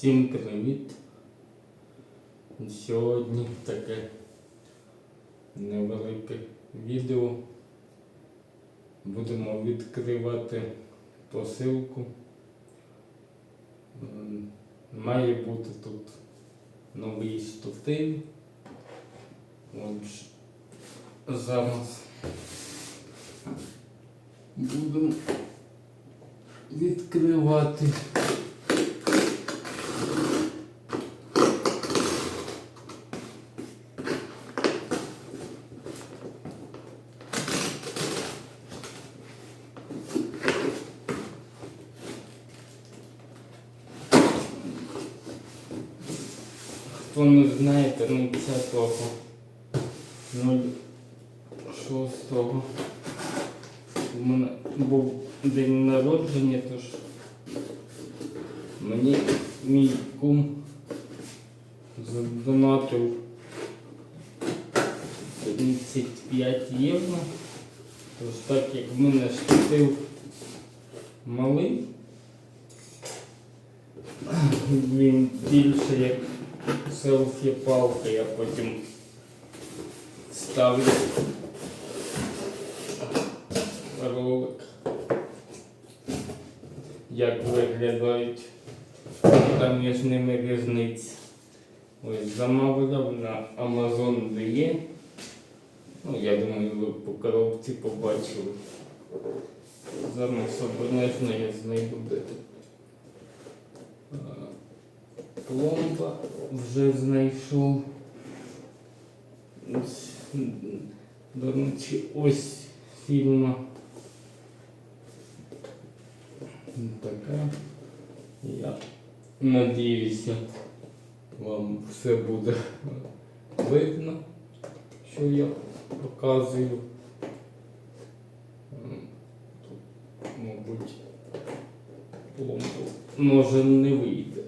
Всім привіт! Сьогодні таке невелике відео. Будемо відкривати посилку. Має бути тут новий штатив. Отже, зараз будемо відкривати. Хто не знає, 30-го 06-го у мене був день народження, тож мені мій кум задонатив 35 євро. Тож так як в мене штатив малий, він більше як селфі-палка, я потім ставлю ролик, як виглядають там між ними різниці. Ось замовляв на Amazon DE. Ну, я думаю, ви по коробці побачили. Зараз обережно я знайду де Пломба вже знайшов. До речі, ось фільма. Така. Я надіюся, вам все буде видно, що я показую. Тут, мабуть, пломбу може не вийде.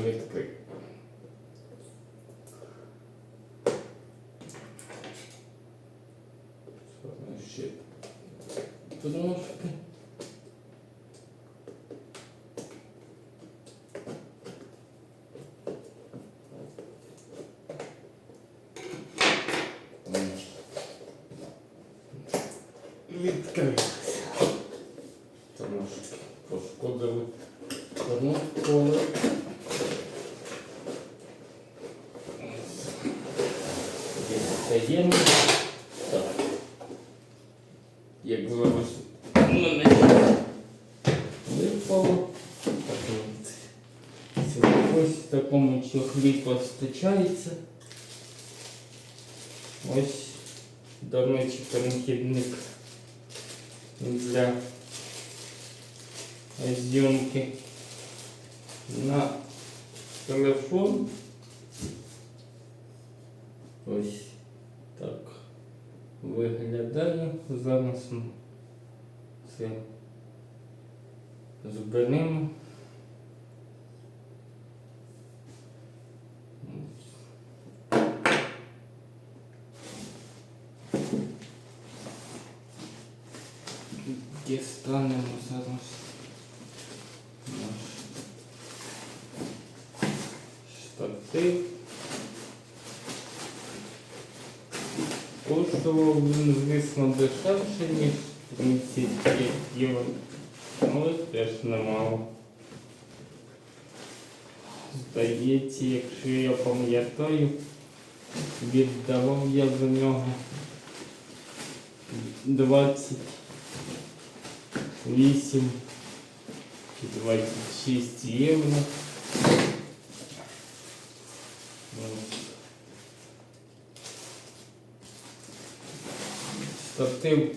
should make the click. Oh, shit. Tudo Дістаємо. Так. Як зараз мене випало. Ось в такому чохлі постачається. Ось, речі, перехідник для зйомки на телефон. Ось так виглядає. Зараз ми це зберемо. Дістанемо зараз наш штатив. Коштував він, звісно, дешевше, ніж 35 євро, але теж немало. Здається, якщо я пам'ятаю, віддавав я за нього 20 8 чи 26 євро. Штатив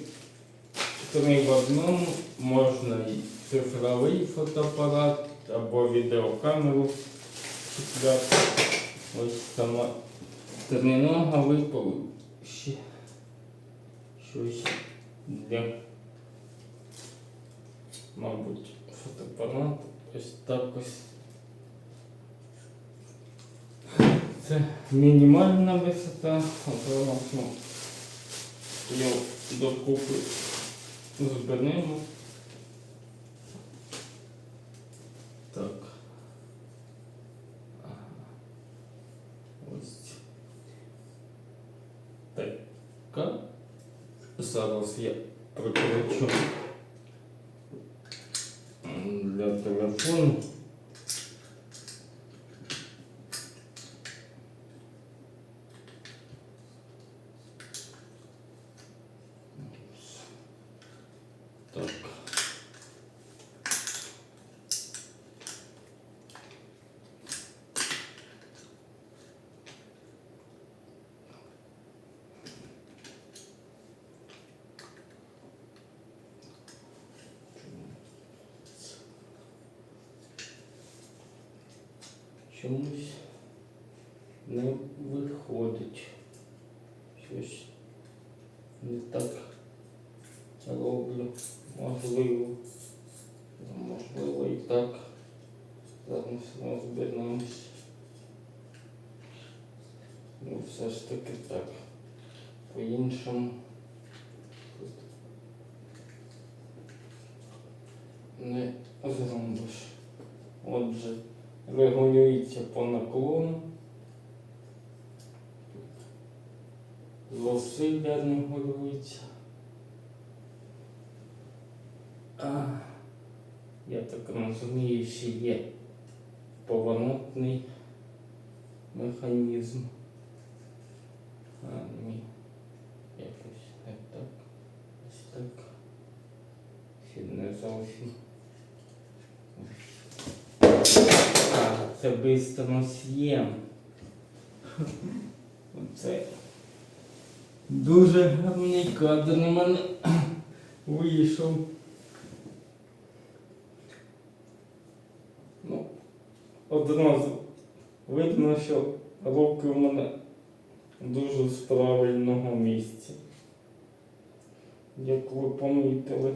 три в одному, можна і цифровий фотоапарат або відеокамеру. Ось сама термінога випав ще щось для, мабуть, фотоапарат. Ось так ось. Це мінімальна висота, а його докупи зберемо. Так. Ось. Така. Зараз я прикручу для телефону. Так. Чомусь не виходить. Щось не так роблю. Можливо. Можливо і так. Зараз розберемось. Ну, все ж таки так. По-іншому. Не зробиш. Отже, регулюється по наклону. Зусилля регулюється. А, я так розумію, що є поворотний механізм. А, ні. Якось не так. Ось так. Ще не зовсім. А, це бистро з'єм. Оце дуже гарний кадр у мене вийшов. Ну, одразу видно, що руки у мене дуже з правильного місця. Як ви помітили.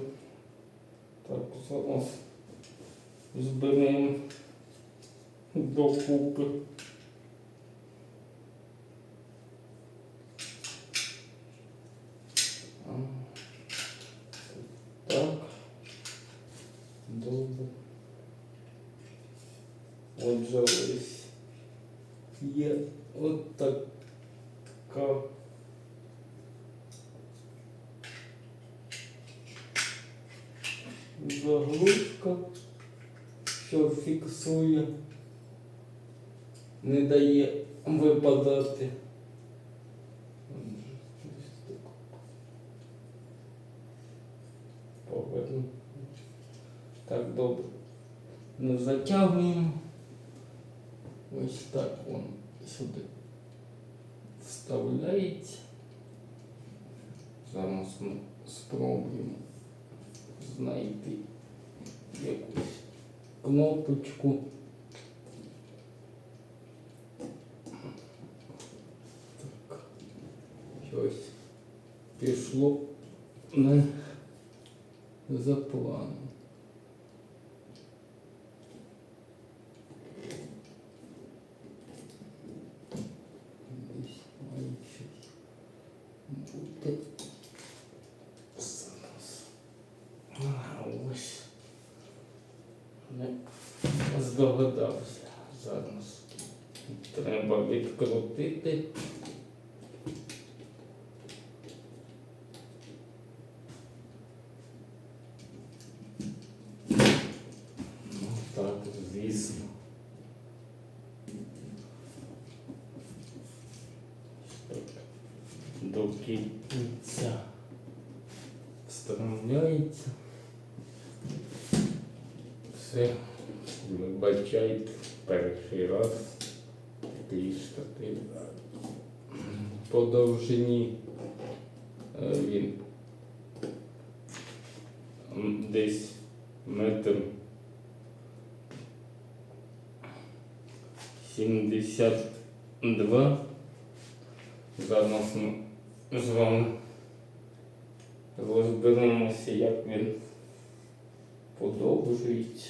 Так, зараз зберемо докупи. А, Так. Добре. Отже, ось є от така заглушка, що фіксує, не дає випадати. Отже, ось так. Поверну. Так, добре. Не затягуємо. Ось так он сюди вставляється. Зараз ми спробуємо знайти якусь кнопочку. Щось пішло не за планом. Десь має щось бути. Зараз. А, ось. Не здогадався. Зараз. Треба відкрутити. Ну так, звісно. Так. До кінця встановляється. Все, вибачайте, перший раз такий штатив. По довжині е, він десь метр сімдесят два Зараз ми з вами розберемося, як він подовжується.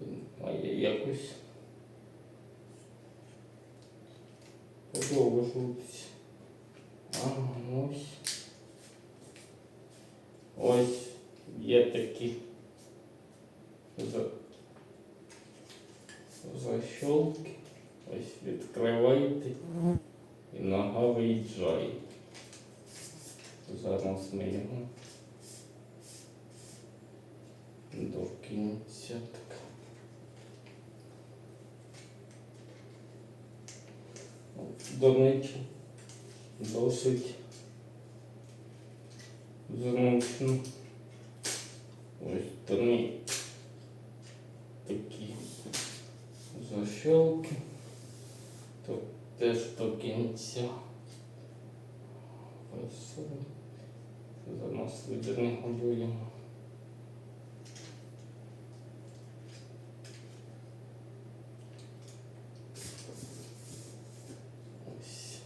Він має якось Ага, ось. Ось є такі за... защолки. Ось відкриваєте і нога виїжджає. Зараз ми його до кінця так. До речі, досить зручно. Ось три такі защелки. То теж до кінця. Ось за нас не годуємо. Ось.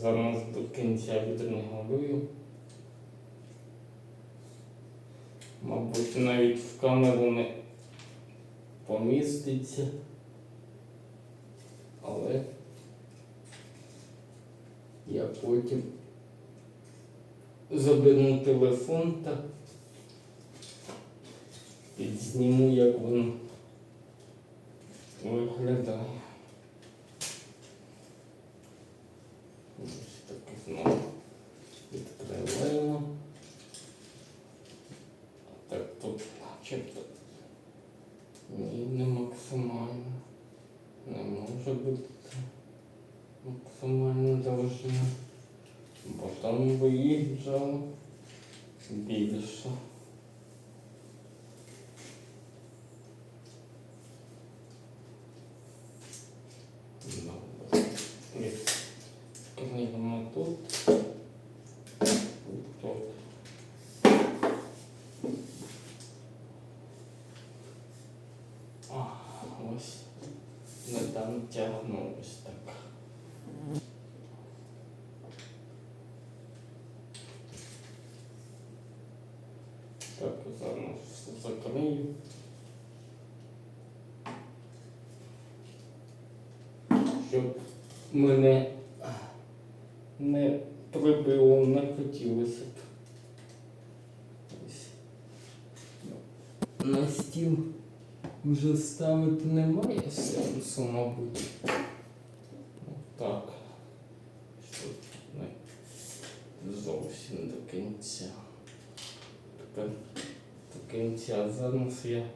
Це за нас до кінця відрегулюю. Мабуть, навіть в камеру не поміститься. Але я потім заберу телефон та підзніму, як воно виглядає. Ось так знову відкриваємо. А Так тут начебто ні, не максимально. Не може бути максимальна довжина. Бо там виїжджало. Добре. Відкриємо тут. І тут. А, ось тягнулось так. Так, зараз все закрию. Щоб мене не прибило, не хотілося б. На стіл вже ставити немає сенсу, мабуть. Так. Щоб не зовсім до кінця. Тепер до кінця зараз я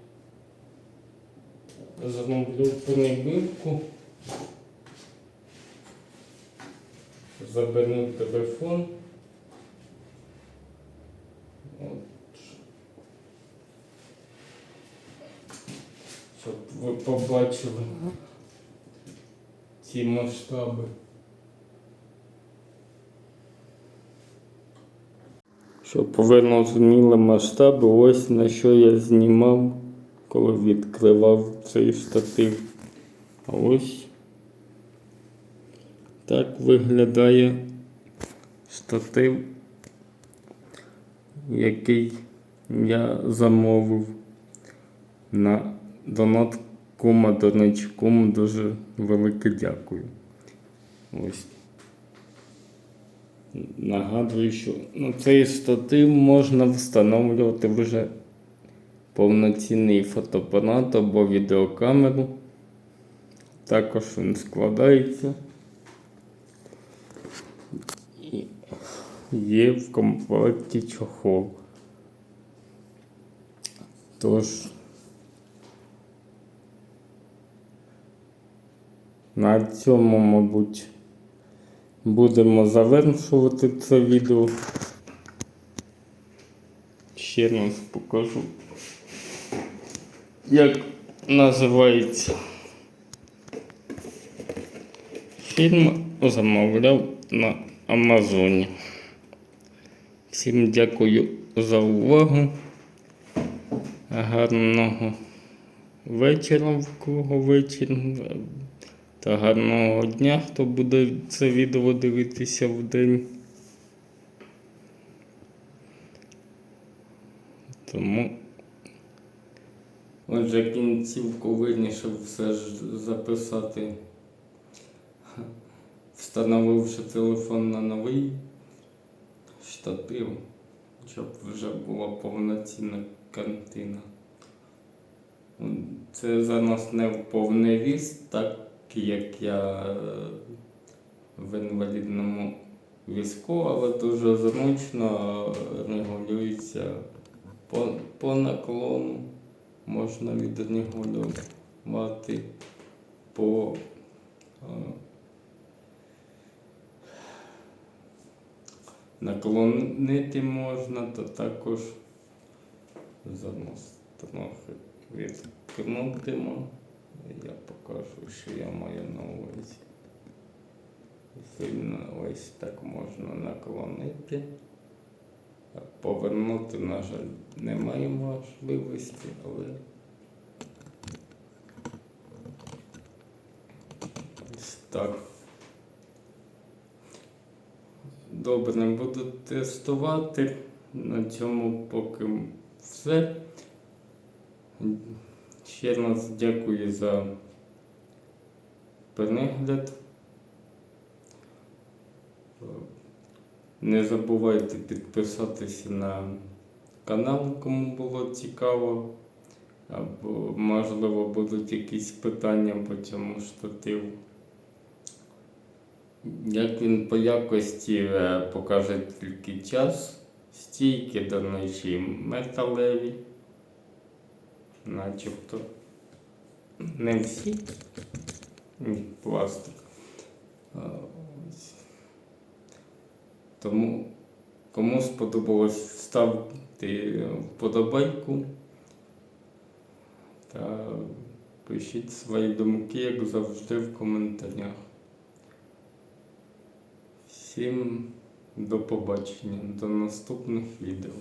зроблю перебивку. Заберу телефон. От. Щоб ви побачили ці масштаби. Щоб ви розуміли масштаби, ось на що я знімав, коли відкривав цей штатив. А ось так виглядає штатив, який я замовив на донат кума речі, дуже велике дякую. Ось. Нагадую, що на цей штатив можна встановлювати вже повноцінний фотоапарат або відеокамеру. Також він складається. І є в комплекті чохол. Тож на цьому, мабуть, будемо завершувати це відео. Ще раз покажу, як називається фільм замовляв на Амазоні. Всім дякую за увагу. Гарного вечором, в кого вечір. Та гарного дня, хто буде це відео дивитися в день. Тому. Отже, кінцівку вирішив все ж записати, встановивши телефон на новий штатив, щоб вже була повноцінна картина. Це зараз не в повний віз, так як я е, в інвалідному візку, але дуже зручно регулюється по, по наклону. Можна відрегулювати по е, наклонити можна, то також зараз трохи відкрутимо. Я покажу, що я маю на увазі. Сильно ось так можна наклонити. Повернути, на жаль, немає можливості, але ось так. Добре, буду тестувати. На цьому поки все. Ще раз дякую за перегляд. Не забувайте підписатися на канал, кому було цікаво. Або, можливо, будуть якісь питання по цьому штативу. Як він по якості е, покаже тільки час, стійки до ночі металеві, начебто не всі пластик. Тому кому сподобалось ставте вподобайку та пишіть свої думки, як завжди, в коментарях. Всім до побачення, до наступних відео.